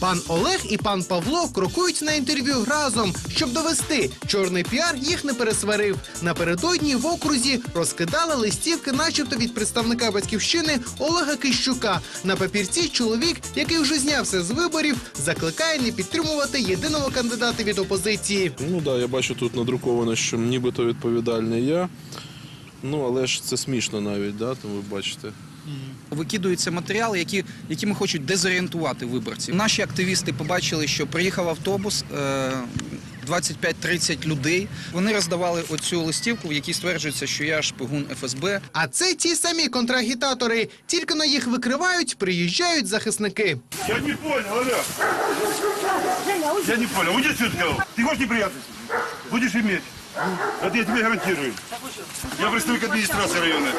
Пан Олег і пан Павло крокують на інтерв'ю разом, щоб довести, чорний піар їх не пересварив. Напередодні в окрузі розкидали листівки, начебто від представника батьківщини Олега Кищука. На папірці чоловік, який вже знявся з виборів, закликає не підтримувати єдиного кандидата від опозиції. Ну да, я бачу тут надруковано, що нібито відповідальний я. Ну, але ж це смішно навіть, да, там ви бачите. Викидуються матеріали, які, якими хочуть дезорієнтувати виборців. Наші активісти побачили, що приїхав автобус. е, 25-30 людей. Вони роздавали оцю листівку, в якій стверджується, що я шпигун ФСБ. А це ті самі контрагітатори. Тільки на їх викривають, приїжджають захисники. Я не понял, Олег. Я не понял. Уйди отсюда. Ты хочешь неприятности? Будешь иметь. Это я тебе гарантирую. Я представник администрации района.